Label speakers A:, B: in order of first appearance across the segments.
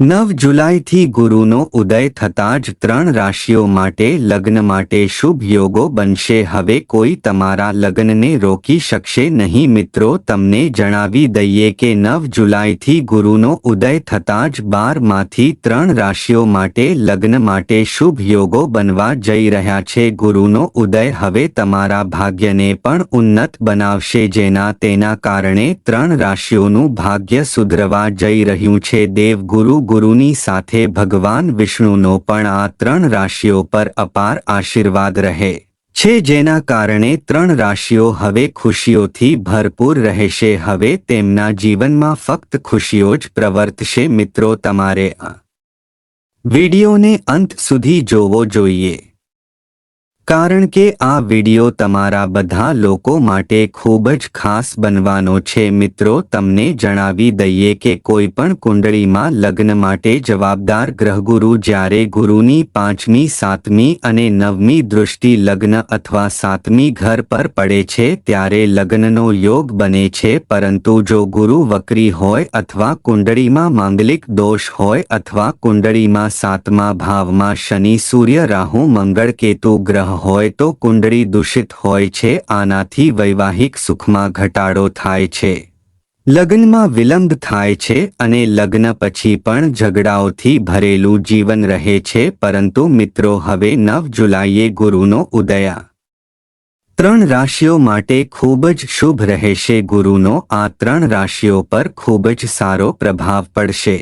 A: નવ જુલાઈથી ગુરુનો ઉદય થતાં જ ત્રણ રાશિઓ માટે લગ્ન માટે શુભ યોગો બનશે. હવે કોઈ તમારા લગ્નને રોકી શકશે નહીં. મિત્રો, તમને જણાવી દઈએ કે નવ જુલાઈથી ગુરુનો ઉદય થતાં જ બારમાંથી ત્રણ રાશિઓ માટે લગ્ન માટે શુભ યોગો બનવા જઈ રહ્યા છે. ગુરુનો ઉદય હવે તમારા ભાગ્યને પણ ઉન્નત બનાવશે, જેના તેના કારણે ત્રણ રાશિઓનું ભાગ્ય સુધરવા જઈ રહ્યું છે. દેવગુરુ ગુરુની સાથે ભગવાન વિષ્ણુનો પણ આ ત્રણ રાશિઓ પર અપાર આશીર્વાદ રહે છે જેના કારણે ત્રણ રાશિઓ હવે ખુશીઓથી ભરપૂર રહેશે. હવે તેમના જીવનમાં ફક્ત ખુશીઓ જ પ્રવર્તશે. મિત્રો, તમારે આ વિડિયોને અંત સુધી જોવો જોઈએ. કારણ કે આ વિડિયો તમારા બધા લોકો માટે ખૂબ જ ખાસ બનવાનો છે. મિત્રો, તમને જણાવી દઈએ કે કોઈ પણ કુંડળીમાં લગ્ન માટે જવાબદાર ગ્રહગુરુ જ્યારે ગુરુની પાંચમી, સાતમી અને નવમી દૃષ્ટિ લગ્ન અથવા સાતમી ઘર પર પડે છે ત્યારે લગ્નનો યોગ બને છે. પરંતુ જો ગુરુ વક્રી હોય અથવા કુંડળીમાં માંગલિક દોષ હોય અથવા કુંડળીમાં સાતમા ભાવમાં શનિ, સૂર્ય, રાહુ, મંગળ, કેતુ, ગ્રહ હોય તો કુંડળી દૂષિત હોય છે, આનાથી વૈવાહિક સુખમાં ઘટાડો થાય છે. લગ્નમાં વિલંબ થાય છે અને લગ્ન પછી પણ ઝઘડાઓથી ભરેલું જીવન રહે છે, પરંતુ મિત્રો હવે નવ જુલાઈએ ગુરુનો ઉદયા. ત્રણ રાશિઓ માટે ખૂબ જ શુભ રહેશે ગુરુનો, આ ત્રણ રાશિઓ પર ખૂબ જ સારો પ્રભાવ પડશે.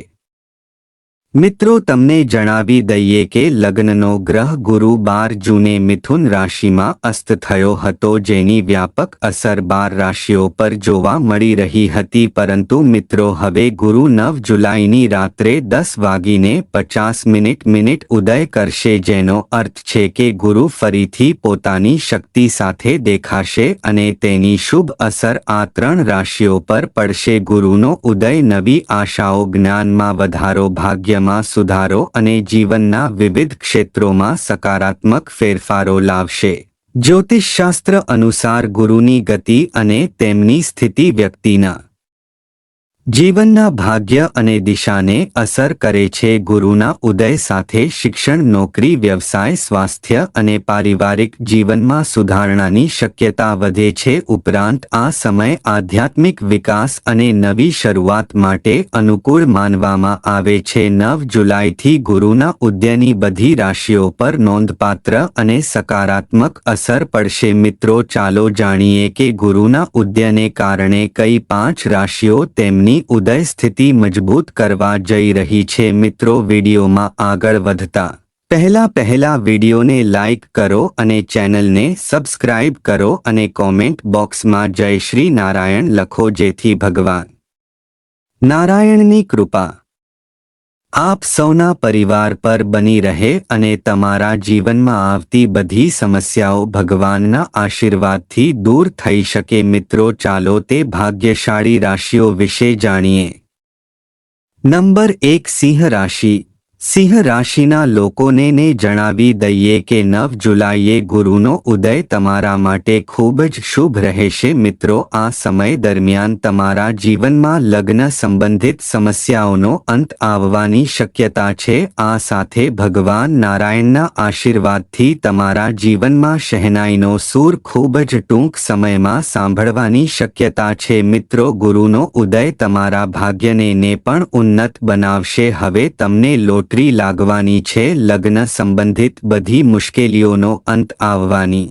A: મિત્રો, તમને જણાવી દઈએ કે લગ્નનો ગ્રહ ગુરુ બાર જૂને મિથુન રાશિમાં અસ્ત થયો હતો, જેની વ્યાપક અસર બાર રાશિઓ પર જોવા મળી રહી હતી. પરંતુ મિત્રો, હવે ગુરુ નવ જુલાઈની રાત્રે દસ વાગીને પચાસ મિનિટ મિનિટ ઉદય કરશે, જેનો અર્થ છે કે ગુરુ ફરીથી પોતાની શક્તિ સાથે દેખાશે અને તેની શુભ અસર આ ત્રણ રાશિઓ પર પડશે. ગુરુનો ઉદય નવી આશાઓ, જ્ઞાનમાં વધારો ભાગ્ય માં સુધારો અને જીવનના વિવિધ ક્ષેત્રોમાં સકારાત્મક ફેરફારો લાવશે. જ્યોતિષશાસ્ત્ર અનુસાર ગુરુની ગતિ અને તેમની સ્થિતિ વ્યક્તિના જીવનના ભાગ્ય અને દિશાને અસર કરે છે ગુરુના ઉદય સાથે શિક્ષણ, નોકરી, વ્યવસાય, સ્વાસ્થ્ય અને પારિવારિક જીવનમાં સુધારણાની શક્યતા વધે છે. ઉપરાંત, આ સમય આધ્યાત્મિક વિકાસ અને નવી શરૂઆત માટે અનુકૂળ માનવામાં આવે છે. નવ જુલાઈથી ગુરુના ઉદયની બધી રાશિઓ પર નોંધપાત્ર અને સકારાત્મક અસર પડશે. મિત્રો, ચાલો જાણીએ કે ગુરુના ઉદયને કારણે કઈ પાંચ રાશિઓ તેમની ની ઉદય સ્થિતિ મજબૂત કરવા જઈ રહી છે મિત્રો વિડીયોમાં આગળ વધતા. પહેલા પહેલા વિડીયોને લાઇક કરો અને ચેનલને સબસ્ક્રાઇબ કરો અને કોમેન્ટ બોક્સમાં જય શ્રી નારાયણ લખો જેથી ભગવાન. નારાયણની કૃપા. આપ સૌના પરિવાર પર બની રહે અને તમારા જીવનમાં આવતી બધી સમસ્યાઓ ભગવાનના આશીર્વાદથી દૂર થઈ શકે. મિત્રો, ચાલો તે ભાગ્યશાળી રાશિઓ વિશે જાણીએ. નંબર એક સિંહ રાશિ. સિંહ રાશિના લોકોને ને જણાવી દઈએ કે નવ જુલાઈએ ગુરુનો ઉદય તમારા માટે ખૂબ જ શુભ રહેશે. મિત્રો, આ સમય દરમિયાન તમારા જીવનમાં લગ્ન સંબંધિત સમસ્યાઓનો અંત આવવાની શક્યતા છે. આ સાથે ભગવાન નારાયણના આશીર્વાદથી તમારા જીવનમાં શહેનાઈનો સૂર ખૂબ જ ટૂંક સમયમાં સાંભળવાની શક્યતા છે. મિત્રો, ગુરુનો ઉદય તમારા ભાગ્યને ને પણ ઉન્નત બનાવશે. હવે તમને લોટ નોકરી લાગવાની છે લગ્ન સંબંધિત બધી મુશ્કેલીઓનો અંત આવવાની.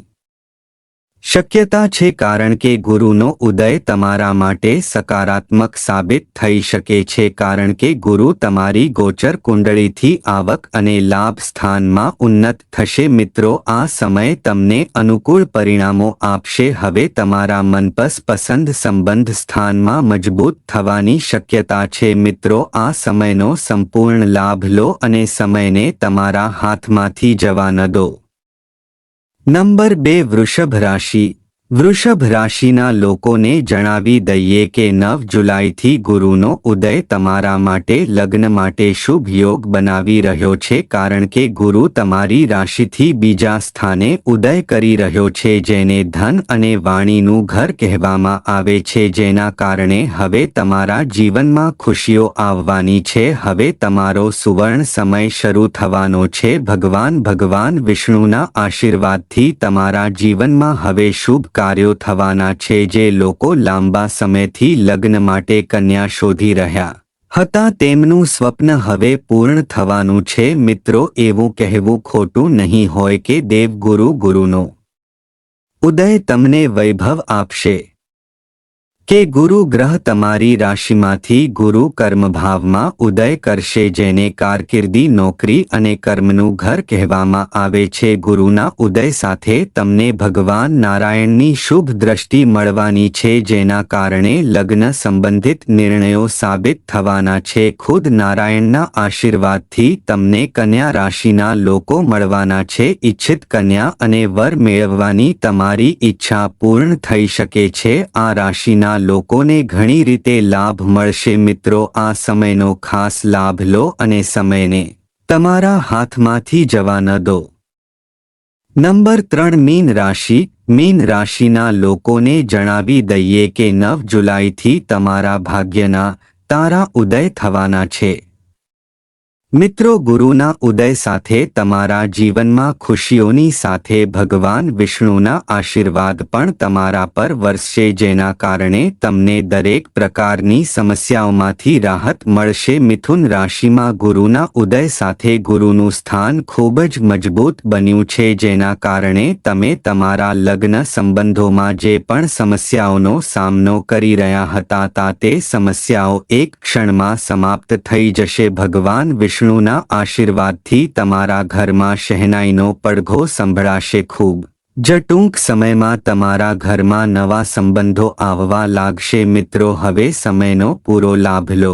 A: શક્યતા છે કારણ કે ગુરુનો ઉદય તમારા માટે સકારાત્મક સાબિત થઈ શકે છે કારણ કે ગુરુ તમારી ગોચર કુંડળીથી આવક અને લાભ સ્થાનમાં ઉન્નત થશે. મિત્રો, આ સમય તમને અનુકૂળ પરિણામો આપશે. હવે તમારા મનપસ પસંદ સંબંધ સ્થાનમાં મજબૂત થવાની શક્યતા છે. મિત્રો, આ સમયનો સંપૂર્ણ લાભ લો અને સમયને તમારા હાથમાંથી જવા ન દો. નંબર બે વૃષભ રાશિ. વૃષભ રાશિના લોકોને જણાવી દઈએ કે નવ જુલાઈથી ગુરુનો ઉદય તમારા માટે લગ્ન માટે શુભ યોગ બનાવી રહ્યો છે કારણ કે ગુરુ તમારી રાશિથી બીજા સ્થાને ઉદય કરી રહ્યો છે જેને ધન અને વાણીનું ઘર કહેવામાં આવે છે જેના કારણે હવે તમારા જીવનમાં ખુશીઓ આવવાની છે. હવે તમારો સુવર્ણ સમય શરૂ થવાનો છે. ભગવાન ભગવાન વિષ્ણુના આશીર્વાદથી તમારા જીવનમાં હવે શુભ કાર્યો થવાના છે જે લોકો લાંબા સમયથી લગ્ન માટે કન્યા શોધી રહ્યા હતા. તેમનું સ્વપ્ન હવે પૂર્ણ થવાનું છે. મિત્રો, એવું કહેવું ખોટું નહીં હોય કે દેવગુરુ ગુરુનો. ઉદય તમને વૈભવ આપશે. કે ગુરુ ગ્રહ તમારી રાશિમાંથી ગુરુ કર્મભાવમાં ઉદય કરશે જેને કારકિર્દી નોકરી અને કર્મનું ઘર કહેવામાં આવે છે. ગુરુના ઉદય સાથે તમને ભગવાન નારાયણની શુભ દ્રષ્ટિ મળવાની છે, જેના કારણે લગ્ન સંબંધિત નિર્ણયો સાબિત થવાના છે. ખુદ નારાયણના આશીર્વાદથી તમને કન્યા રાશિના લોકો મળવાના છે. ઈચ્છિત કન્યા અને વર મેળવવાની તમારી ઈચ્છા પૂર્ણ થઈ શકે છે. આ રાશિના લોકોને ઘણી રીતે લાભ મળશે મિત્રો, આ સમયનો ખાસ લાભ લો અને સમયને તમારા હાથમાંથી જવા ન દો. નંબર ત્રણ, મીન રાશિ. મીન રાશિના લોકોને જણાવી દઈએ કે નવ જુલાઈથી તમારા ભાગ્યના તારા ઉદય થવાના છે. મિત્રો, ગુરુના ઉદય સાથે તમારા જીવનમાં ખુશીઓની સાથે ભગવાન વિષ્ણુના આશીર્વાદ પણ તમારા પર વરસશે, જેના કારણે તમને દરેક પ્રકારની સમસ્યાઓમાંથી રાહત મળશે. મિથુન રાશિમાં ગુરુના ઉદય સાથે ગુરુનું સ્થાન ખૂબ જ મજબૂત બન્યું છે, જેના કારણે તમે તમારા લગ્ન સંબંધોમાં જે પણ સમસ્યાઓનો સામનો કરી રહ્યા હતા, તા તે સમસ્યાઓ એક ક્ષણમાં સમાપ્ત થઈ જશે. ભગવાન વિષ્ણુ વિષ્ણુના આશીર્વાદથી તમારા ઘરમાં શહેનાઈનો પડઘો સંભળાશે ખૂબ. જ ટૂંક સમયમાં તમારા ઘરમાં નવા સંબંધો આવવા લાગશે મિત્રો, હવે સમયનો પૂરો લાભ લો.